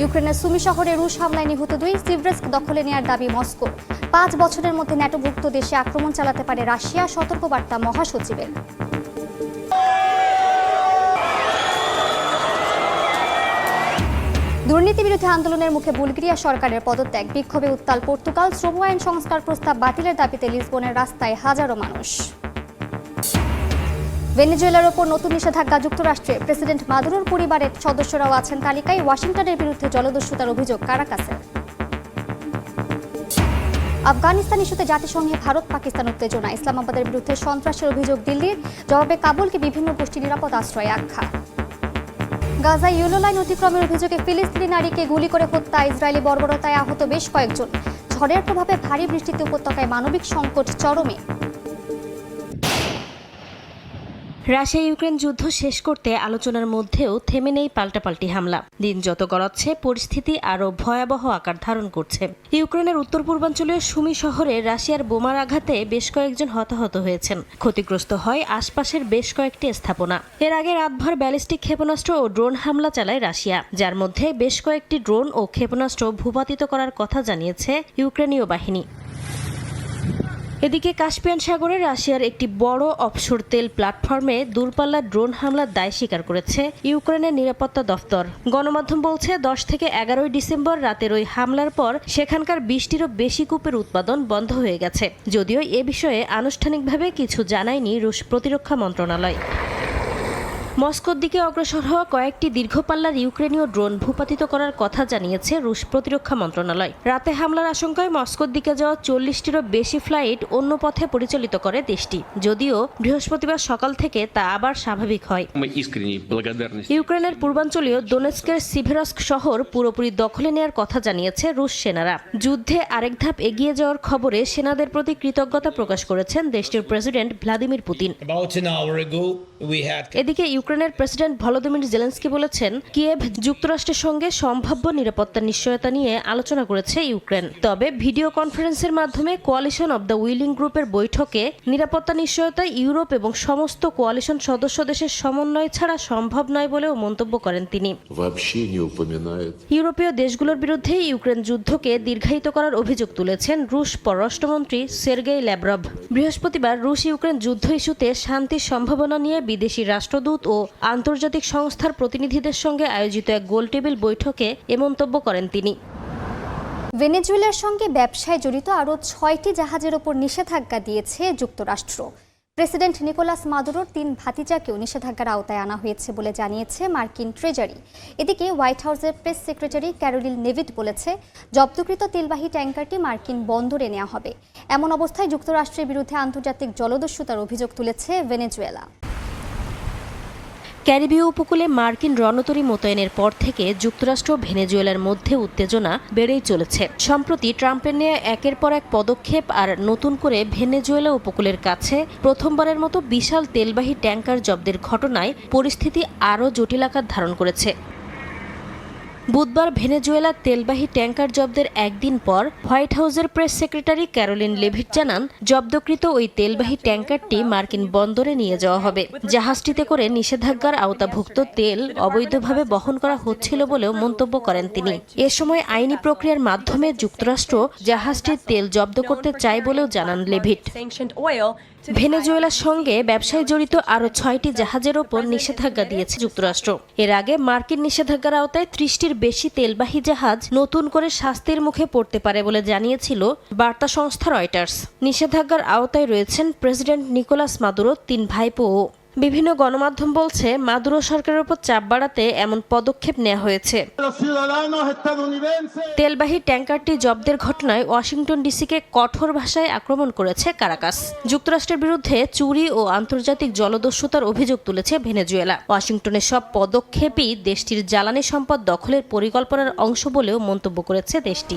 ইউক্রেনের সুমি শহরে রুশ হামলায় নিহত দুই সিভরেস্ক দখলে নেওয়ার দাবি মস্কো পাঁচ বছরের মধ্যে ন্যাটোভুক্ত দেশে আক্রমণ চালাতে পারে রাশিয়া, সতর্কবার্তা মহাসচিবের। দুর্নীতি বিরোধী আন্দোলনের মুখে বুলগেরিয়া সরকারের পদত্যাগ। বিক্ষোভে উত্তাল পর্তুগাল, শ্রম আইন সংস্কার প্রস্তাব বাতিলের দাবিতে লিসবনের রাস্তায় হাজারো মানুষ। ভেনেজুয়েলার ওপর নতুন নিষেধাজ্ঞা যুক্তরাষ্ট্রে। প্রেসিডেন্ট মাদুরোর পরিবারের সদস্যরাও আছেন তালিকায়। ওয়াশিংটনের বিরুদ্ধে জলদস্যুতার অভিযোগ কারাকাসের আফগানিস্তান ইস্যুতে জাতিসংঘে ভারত পাকিস্তান উত্তেজনা। ইসলামাবাদের বিরুদ্ধে সন্ত্রাসের অভিযোগ দিল্লির। জবাবে কাবুলকে বিভিন্ন গোষ্ঠী নিরাপদ আশ্রয়ে আখ্যা। গাজা ইউলো লাইন অতিক্রমের অভিযোগে ফিলিস্তিনি নারীকে গুলি করে হত্যা। ইসরায়েলি বর্বরতায় আহত বেশ কয়েকজন। ঝড়ের প্রভাবে ভারী বৃষ্টিতে উপত্যকায় মানবিক সংকট চরমে। রাশিয়া ইউক্রেন যুদ্ধ শেষ করতে আলোচনার মধ্যেও থেমে নেই পাল্টাপাল্টি হামলা। দিন যত গড়াচ্ছে, পরিস্থিতি আরও ভয়াবহ আকার ধারণ করছে। ইউক্রেনের উত্তর পূর্বাঞ্চলীয় সুমি শহরে রাশিয়ার বোমার আঘাতে বেশ কয়েকজন হতাহত হয়েছেন। ক্ষতিগ্রস্ত হয় আশপাশের বেশ কয়েকটি স্থাপনা। এর আগে রাতভর ব্যালিস্টিক ক্ষেপণাস্ত্র ও ড্রোন হামলা চালায় রাশিয়া, যার মধ্যে বেশ কয়েকটি ড্রোন ও ক্ষেপণাস্ত্র ভূপাতিত করার কথা জানিয়েছে ইউক্রেনীয় বাহিনী। এদিকে কাস্পিয়ান সাগরে রাশিয়ার একটি বড় অফশোর তেল প্ল্যাটফর্মে দূরপাল্লা ড্রোন হামলার দায় স্বীকার করেছে ইউক্রেনের নিরাপত্তা দফতর। গণমাধ্যম বলছে, দশ থেকে এগারোই ডিসেম্বর রাতের ওই হামলার পর সেখানকার বিশটিরও বেশি কূপের উৎপাদন বন্ধ হয়ে গেছে। যদিও এ বিষয়ে আনুষ্ঠানিকভাবে কিছু জানায়নি রুশ প্রতিরক্ষা মন্ত্রণালয়। মস্কোর দিকে অগ্রসর হওয়া কয়েকটি দীর্ঘপাল্লার ইউক্রেনীয় ড্রোন ভূপাতিত করার কথা জানিয়েছে রুশ প্রতিরক্ষা মন্ত্রণালয়। রাতে হামলার আশঙ্কায় মস্কোর দিকে যাওয়া চল্লিশটিরও বেশি ফ্লাইট অন্য পথে পরিচালিত করে দেশটি। যদিও বৃহস্পতিবার সকাল থেকে তা আবার স্বাভাবিক হয়। ইউক্রেনের পূর্বাঞ্চলীয় দোনেস্কের সিভেরস্ক শহর পুরোপুরি দখলে নেয়ার কথা জানিয়েছে রুশ সেনারা। যুদ্ধে আরেক ধাপ এগিয়ে যাওয়ার খবরে সেনাদের প্রতি কৃতজ্ঞতা প্রকাশ করেছেন দেশটির প্রেসিডেন্ট ভ্লাদিমির পুতিন। এদিকে ইউক্রেনের প্রেসিডেন্ট ভলোদিমির জেলেন্সকি বলেছেন কিয়েভ যুক্তরাষ্ট্রের সঙ্গে সম্ভাব্য নিরাপত্তা নিশ্চয়তা নিয়ে আলোচনা করেছে ইউক্রেন। তবে ভিডিও কনফারেন্সের মাধ্যমে কোয়ালিশন অব দ্য উইলিং গ্রুপের বৈঠকে নিরাপত্তা নিশ্চয়তা ইউরোপ এবং সমস্ত কোয়ালিশন সদস্য দেশের সমন্বয় ছাড়া সম্ভব নয় বলেও মন্তব্য করেন তিনি। ইউরোপীয় দেশগুলোর বিরুদ্ধে ইউক্রেন যুদ্ধকে দীর্ঘায়িত করার অভিযোগ তুলেছেন রুশ পররাষ্ট্রমন্ত্রী সের্গেই ল্যাব্রভ বৃহস্পতিবার রুশ ইউক্রেন যুদ্ধ ইস্যুতে শান্তির সম্ভাবনা নিয়ে বিদেশি রাষ্ট্রদূত ও আন্তর্জাতিক সংস্থার প্রতিনিধিদের সঙ্গে আয়োজিত এক গোলটেবিল বৈঠকে এ মন্তব্য করেন তিনি। ভেনেজুয়েলার সঙ্গে ব্যবসায় জড়িত আরও ছয়টি জাহাজের ওপর নিষেধাজ্ঞা দিয়েছে যুক্তরাষ্ট্র। প্রেসিডেন্ট নিকোলাস মাদুরোর তিন ভাতিজাকেও নিষেধাজ্ঞার আওতায় আনা হয়েছে বলে জানিয়েছে মার্কিন ট্রেজারি। এদিকে হোয়াইট হাউসের প্রেস সেক্রেটারি ক্যারোলিন নেভিট বলেছে, জব্দকৃত তেলবাহী ট্যাঙ্কারটি মার্কিন বন্দরে নেওয়া হবে। এমন অবস্থায় যুক্তরাষ্ট্রের বিরুদ্ধে আন্তর্জাতিক জলদস্যুতার অভিযোগ তুলেছে ভেনেজুয়েলা। ক্যারিবীয় উপকূলে মার্কিন রণতরী মোতায়েনের পর থেকে যুক্তরাষ্ট্র ভেনেজুয়েলার মধ্যে উত্তেজনা বেড়েই চলেছে। সম্প্রতি ট্রাম্পের নেয়া একের পর এক পদক্ষেপ আর নতুন করে ভেনেজুয়েলা উপকূলের কাছে প্রথমবারের মতো বিশাল তেলবাহী ট্যাঙ্কার জব্দের ঘটনায় পরিস্থিতি আরও জটিল আকার ধারণ করেছে। বুধবার ভেনেজুয়েলার তেলবাহী ট্যাঙ্কার জব্দের একদিন পর হোয়াইট হাউসের প্রেস সেক্রেটারি ক্যারোলিন লেভিট জানান, জব্দকৃত ওই তেলবাহী ট্যাঙ্কারটি মার্কিন বন্দরে নিয়ে যাওয়া হবে। জাহাজটিতে করে নিষেধাজ্ঞার আওতাভুক্ত তেল অবৈধভাবে বহন করা হচ্ছিল বলেও মন্তব্য করেন তিনি। এ সময় আইনি প্রক্রিয়ার মাধ্যমে যুক্তরাষ্ট্র জাহাজটির তেল জব্দ করতে চায় বলেও জানান লেভিট। ভেনেজুয়েলার সঙ্গে ব্যবসায় জড়িত আরও ছয়টি জাহাজের ওপর নিষেধাজ্ঞা দিয়েছে যুক্তরাষ্ট্র। এর আগে মার্কিন নিষেধাজ্ঞার আওতায় ত্রিশটির বেশি তেলবাহী জাহাজ নতুন করে শাস্তির মুখে পড়তে পারে বলে জানিয়েছিল বার্তা সংস্থা রয়টার্স। নিষেধাজ্ঞার আওতায় রয়েছেন প্রেসিডেন্ট নিকোলাস মাদুরো, তিন ভাইপো বিভিন্ন গণমাধ্যম বলছে, মাদুরো সরকারের উপর চাপ বাড়াতে এমন পদক্ষেপ নেওয়া হয়েছে। তেলবাহী ট্যাঙ্কারটি জব্দের ঘটনায় ওয়াশিংটন ডিসিকে কঠোর ভাষায় আক্রমণ করেছে কারাকাস। যুক্তরাষ্ট্রের বিরুদ্ধে চুরি ও আন্তর্জাতিক জলদস্যুতার অভিযোগ তুলেছে ভেনেজুয়েলা। ওয়াশিংটনের সব পদক্ষেপই দেশটির জ্বালানি সম্পদ দখলের পরিকল্পনার অংশ বলেও মন্তব্য করেছে দেশটি।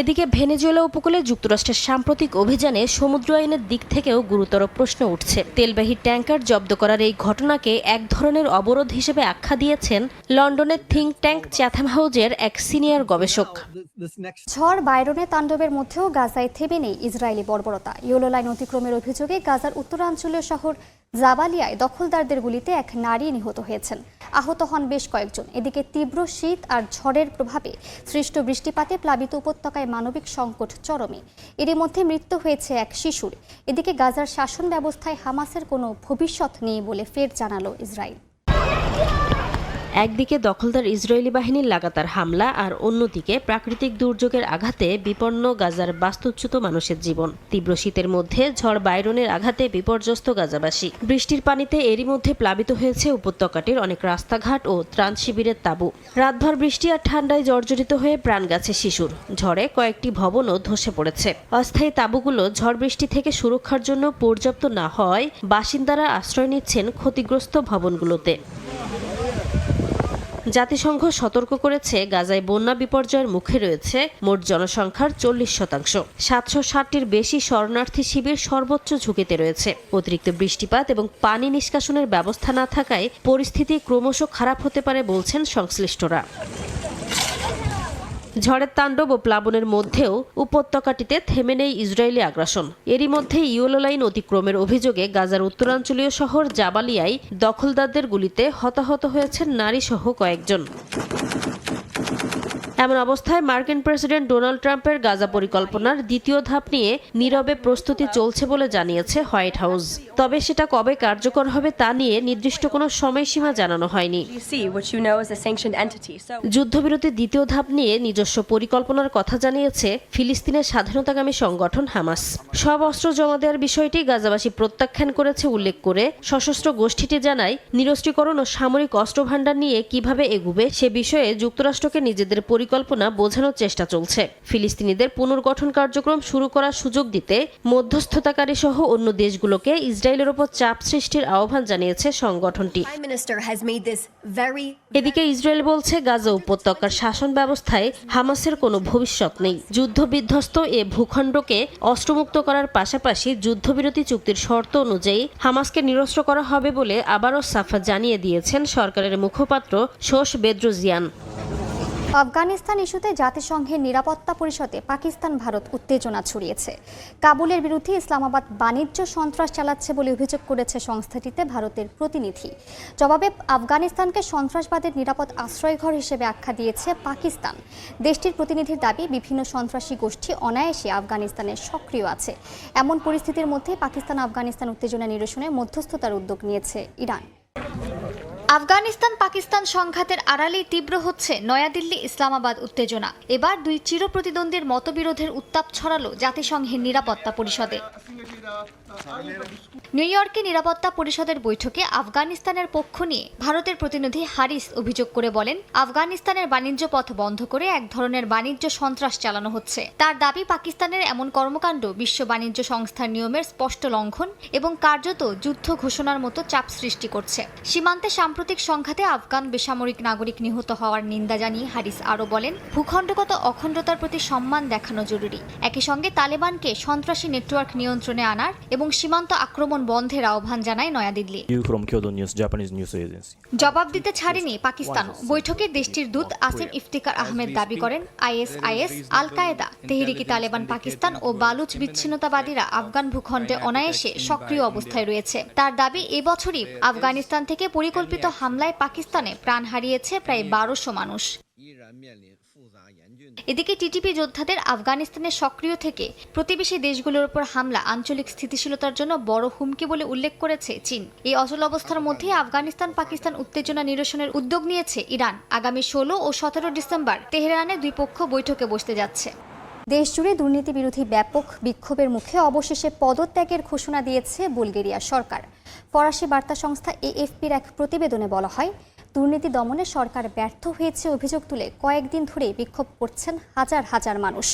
এদিকে ভেনেজুয়েলা উপকূলে যুক্তরাষ্ট্রের সাম্প্রতিক অভিযানে সমুদ্র আইনের দিক থেকেও গুরুতর প্রশ্ন উঠছে। তেলবাহী ট্যাঙ্কার জব্দ করার এই ঘটনাকে এক ধরনের অবরোধ হিসেবে আখ্যা দিয়েছেন লন্ডনের থিঙ্ক ট্যাঙ্ক চ্যাথাম হাউজের এক সিনিয়র গবেষক। ঝড় বাইরনের তাণ্ডবের মধ্যেও গাজায় থেমে নেই ইসরায়েলি বর্বরতা। ইউলো লাইন অতিক্রমের অভিযোগে গাজার উত্তরাঞ্চলীয় শহর জাবালিয়ায় দখলদারদের গুলিতে এক নারী নিহত হয়েছেন। আহত হন বেশ কয়েকজন। এদিকে তীব্র শীত আর ঝড়ের প্রভাবে সৃষ্ট বৃষ্টিপাতে প্লাবিত উপত্যকায় মানবিক সংকট চরমে। এর মধ্যে মৃত্যু হয়েছে এক শিশুর। এদিকে গাজার শাসন ব্যবস্থায় হামাসের কোনো ভবিষ্যৎ নেই বলে ফের জানালো ইসরায়েল একদিকে দখলদার ইসরায়েলি বাহিনীর লাগাতার হামলা আর অন্যদিকে প্রাকৃতিক দুর্যোগের আঘাতে বিপন্ন গাজার বাস্তুচ্যুত মানুষের জীবন। তীব্র শীতের মধ্যে ঝড় বাইরনের আঘাতে বিপর্যস্ত গাজাবাসী। বৃষ্টির পানিতে এরই মধ্যে প্লাবিত হয়েছে উপত্যকাটির অনেক রাস্তাঘাট ও ত্রাণ শিবিরের তাঁবু। রাতভর বৃষ্টি আর ঠান্ডায় জর্জরিত হয়ে প্রাণ গেছে শিশুর। ঝড়ে কয়েকটি ভবনও ধসে পড়েছে। অস্থায়ী তাঁবুগুলো ঝড় বৃষ্টি থেকে সুরক্ষার জন্য পর্যাপ্ত না হওয়ায় বাসিন্দারা আশ্রয় নিচ্ছেন ক্ষতিগ্রস্ত ভবনগুলোতে। জাতিসংঘ সতর্ক করেছে, গাজায় বন্যা বিপর্যয়ের মুখে রয়েছে মোট জনসংখ্যার চল্লিশ শতাংশ। সাতশো ষাটটির বেশি শরণার্থী শিবির সর্বোচ্চ ঝুঁকিতে রয়েছে। অতিরিক্ত বৃষ্টিপাত এবং পানি নিষ্কাশনের ব্যবস্থা না থাকায় পরিস্থিতি ক্রমশ খারাপ হতে পারে বলছেন সংশ্লিষ্টরা। ঝড়ের তাণ্ডব ও প্লাবনের মধ্যেও উপত্যকাটিতে থেমে নেই ইসরায়েলি আগ্রাসন। এরই মধ্যে ইউলো লাইন অতিক্রমের অভিযোগে গাজার উত্তরাঞ্চলীয় শহর জাবালিয়ায় দখলদারদের গুলিতে হতাহত হয়েছেন নারীসহ কয়েকজন। এমন অবস্থায় মার্কিন প্রেসিডেন্ট ডোনাল্ড ট্রাম্পের গাজা পরিকল্পনার দ্বিতীয় ধাপ নিয়ে নীরবে প্রস্তুতি চলছে বলে জানিয়েছে হোয়াইট হাউস। তবে সেটা কবে কার্যকর হবে তা নিয়ে নির্দিষ্ট কোনো সময়সীমা জানানো হয়নি। যুদ্ধবিরতির দ্বিতীয় ধাপ নিয়ে নিজস্ব পরিকল্পনার কথা জানিয়েছে ফিলিস্তিনের স্বাধীনতাকামী সংগঠন হামাস। সব অস্ত্র জমা দেওয়ার বিষয়টি গাজাবাসী প্রত্যাখ্যান করেছে উল্লেখ করে সশস্ত্র গোষ্ঠীটি জানায় নিরস্ত্রীকরণ ও সামরিক অস্ত্র ভাণ্ডার নিয়ে কীভাবে এগুবে সে বিষয়ে যুক্তরাষ্ট্রকে নিজেদের পরিকল্পনা বোঝানোর চেষ্টা চলছে। ফিলিস্তিনিদের পুনর্গঠন কার্যক্রম শুরু করার সুযোগ দিতে মধ্যস্থতাকারী সহ অন্য দেশগুলোকে ইসরায়েলের ওপর চাপ সৃষ্টির আহ্বান জানিয়েছে সংগঠনটি। এদিকে ইসরায়েল বলছে গাজা উপত্যকার শাসন ব্যবস্থায় হামাসের কোনো ভবিষ্যৎ নেই। যুদ্ধ বিধ্বস্ত এ ভূখণ্ডকে অস্ত্রমুক্ত করার পাশাপাশি যুদ্ধবিরতি চুক্তির শর্ত অনুযায়ী হামাসকে নিরস্ত্র করা হবে বলে আবারও সাফা জানিয়ে দিয়েছেন সরকারের মুখপাত্র শোষ বেদ্রুজিয়ান। আফগানিস্তান ইস্যুতে জাতিসংঘের নিরাপত্তা পরিষদে পাকিস্তান ভারত উত্তেজনা ছড়িয়েছে। কাবুলের বিরুদ্ধে ইসলামাবাদ বাণিজ্য সন্ত্রাস চালাচ্ছে বলে অভিযোগ করেছে সংস্থাটিতে ভারতের প্রতিনিধি। জবাবে আফগানিস্তানকে সন্ত্রাসবাদের নিরাপদ আশ্রয়ঘর হিসেবে আখ্যা দিয়েছে পাকিস্তান। দেশটির প্রতিনিধির দাবি, বিভিন্ন সন্ত্রাসী গোষ্ঠী অনায়াসে আফগানিস্তানে সক্রিয় আছে। এমন পরিস্থিতির মধ্যে পাকিস্তান আফগানিস্তান উত্তেজনা নিরসনে মধ্যস্থতার উদ্যোগ নিয়েছে ইরান। আফগানিস্তান পাকিস্তান সংঘাতের আড়ালেই তীব্র হচ্ছে নয়াদিল্লি ইসলামাবাদ উত্তেজনা। এবার দুই চিরপ্রতিদ্বন্দ্বীর মতবিরোধের উত্তাপ ছড়ালো জাতিসংঘের নিরাপত্তা পরিষদে। নিউ ইয়র্কে নিরাপত্তা পরিষদের বৈঠকে আফগানিস্তানের পক্ষ নিয়ে ভারতের প্রতিনিধি হারিস অভিযোগ করে বলেন, আফগানিস্তানের বাণিজ্য পথ বন্ধ করে এক ধরনের বাণিজ্য সন্ত্রাস চালানো হচ্ছে। তার দাবি, পাকিস্তানের এমন কর্মকাণ্ড বিশ্ব বাণিজ্য সংস্থার নিয়মের স্পষ্ট লঙ্ঘন এবং কার্যত যুদ্ধ ঘোষণার মতো চাপ সৃষ্টি করছে। সীমান্তে সাম্প্রতিক সংঘাতে আফগান বেসামরিক নাগরিক নিহত হওয়ার নিন্দা জানিয়ে হারিস আরও বলেন, ভূখণ্ডগত অখণ্ডতার প্রতি সম্মান দেখানো জরুরি। একই সঙ্গে তালেবানকে সন্ত্রাসী নেটওয়ার্ক নিয়ন্ত্রণে আনার এবং সীমান্ত আক্রমণ বন্ধের আহ্বান জানায় নয়াদিল্লি. জবাব দিতে ছাড়েনি পাকিস্তান। বৈঠকে দেশটির দূত আসিম ইফতিকার আহমেদ দাবি করেন ISIS al Qaeda Tehreek Taliban Pakistan ও বালুচ বিচ্ছিন্নতাবাদীরা আফগান ভূখণ্ডে অনায়াসে সক্রিয় অবস্থায় রয়েছে। তার দাবি এবছরই আফগানিস্তান থেকে পরিকল্পিত হামলায় পাকিস্তানে প্রাণ হারিয়েছে প্রায় বারোশো মানুষ। এদিকে টিটিপি যোদ্ধাদের আফগানিস্তানে সক্রিয় থেকে প্রতিবেশী দেশগুলোর উপর হামলা, আঞ্চলিক স্থিতিশীলতার জন্য বড় হুমকি বলে উল্লেখ করেছে চীন। এই অচল অবস্থার মধ্যে আফগানিস্তান, পাকিস্তান উত্তেজনা নিরসনের উদ্যোগ নিয়েছে ইরান। আগামী ষোলো ও সতেরো ডিসেম্বর তেহরানে দুই পক্ষ বৈঠকে বসতে যাচ্ছে। দেশজুড়ে দুর্নীতি বিরোধী ব্যাপক বিক্ষোভের মুখে অবশেষে পদত্যাগের ঘোষণা দিয়েছে বুলগেরিয়া সরকার। ফরাসি বার্তা সংস্থা এএফপির এক প্রতিবেদনে বলা হয় দুর্নীতি দমনে সরকার ব্যর্থ হয়েছে অভিযোগ তুলে কয়েকদিন ধরে বিক্ষোভ করছেন হাজার হাজার মানুষ।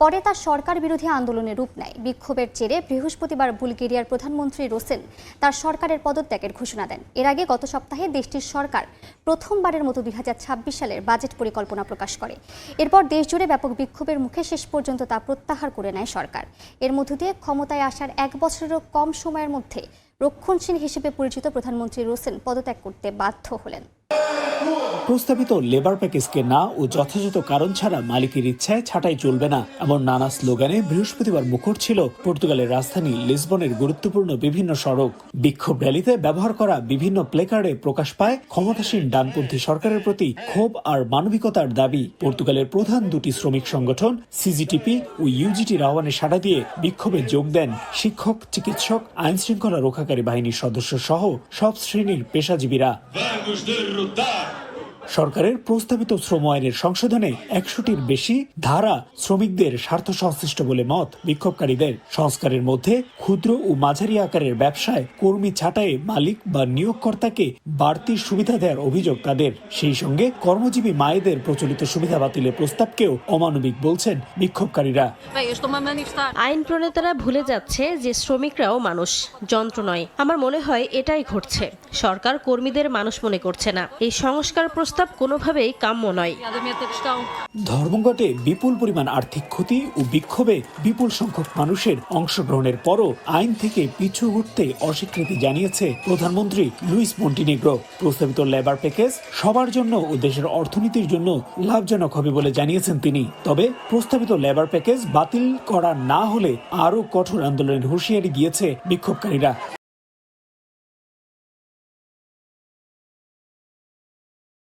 পরে তা সরকার বিরোধী আন্দোলনে রূপ নেয়। বিক্ষোভের জেরে বৃহস্পতিবার বুলগেরিয়ার প্রধানমন্ত্রী রোসেন তার সরকারের পদত্যাগের ঘোষণা দেন। এর আগে গত সপ্তাহে দেশটির সরকার প্রথমবারের মতো দুই হাজার ছাব্বিশ সালের বাজেট পরিকল্পনা প্রকাশ করে। এরপর দেশজুড়ে ব্যাপক বিক্ষোভের মুখে শেষ পর্যন্ত তা প্রত্যাহার করে নেয় সরকার। এর মধ্য দিয়ে ক্ষমতায় আসার এক বছরেরও কম সময়ের মধ্যে রক্ষণশীল হিসেবে পরিচিত প্রধানমন্ত্রী রোসেন পদত্যাগ করতে বাধ্য হলেন। প্রস্তাবিত লেবার প্যাকেজকে না ও যথাযথ কারণ ছাড়া মালিকের ইচ্ছায় ছাঁটাই চলবে না, এমন নানা স্লোগানে বৃহস্পতিবার মুখর ছিল পর্তুগালের রাজধানী লিসবনের গুরুত্বপূর্ণ বিভিন্ন সড়ক। বিক্ষোভ র্যালিতে ব্যবহার করা বিভিন্ন প্লেকার্ডে প্রকাশ পায় ক্ষমতাসীন ডানপন্থী সরকারের প্রতি ক্ষোভ আর মানবিকতার দাবি। পর্তুগালের প্রধান দুটি শ্রমিক সংগঠন, সিজিটিপি ও ইউজিটির আহ্বানে সাড়া দিয়ে বিক্ষোভে যোগ দেন শিক্ষক, চিকিৎসক আইন শৃঙ্খলা রক্ষাকারী বাহিনীর সদস্য সহ সব শ্রেণির পেশাজীবীরা। nos derrotar. সরকারের প্রস্তাবিত শ্রম আইনের সংশোধনে একশোটির বেশি ধারা শ্রমিকদের স্বার্থ সংশ্লিষ্ট বলে মত বিক্ষোভকারীদের। সংস্কারের মধ্যে ক্ষুদ্র ও মাঝারি আকারের ব্যবসায় কর্মী ছাঁটায়ে মালিক বা নিয়োগকর্তাকে বাড়তি সুবিধা দেওয়ার অভিযোগ তাদের। সেই সঙ্গে কর্মজীবী মায়েদের প্রচলিত সুবিধা বাতিলের প্রস্তাবকেও অমানবিক বলছেন বিক্ষোভকারীরা। আইন প্রণেতারা ভুলে যাচ্ছে যে শ্রমিকরাও মানুষ যন্ত্র নয়। আমার মনে হয় এটাই ঘটছে। সরকার কর্মীদের মানুষ মনে করছে না। এই সংস্কার প্রস্তাব কোনোভাবেই কাম্য নয়। ধর্মঘটে বিপুল পরিমাণ আর্থিক ক্ষতি ও বিক্ষোভে বিপুল সংখ্যক মানুষের অংশগ্রহণের পরও আইন থেকে পিছু হটতে অস্বীকৃতি জানিয়েছে প্রধানমন্ত্রী লুইস মন্টিনেগ্রো। প্রস্তাবিত লেবার প্যাকেজ সবার জন্য ও দেশের অর্থনীতির জন্য লাভজনক হবে বলে জানিয়েছেন তিনি। তবে প্রস্তাবিত লেবার প্যাকেজ বাতিল করা না হলে আরও কঠোর আন্দোলনের হুঁশিয়ারি দিয়েছে বিক্ষোভকারীরা।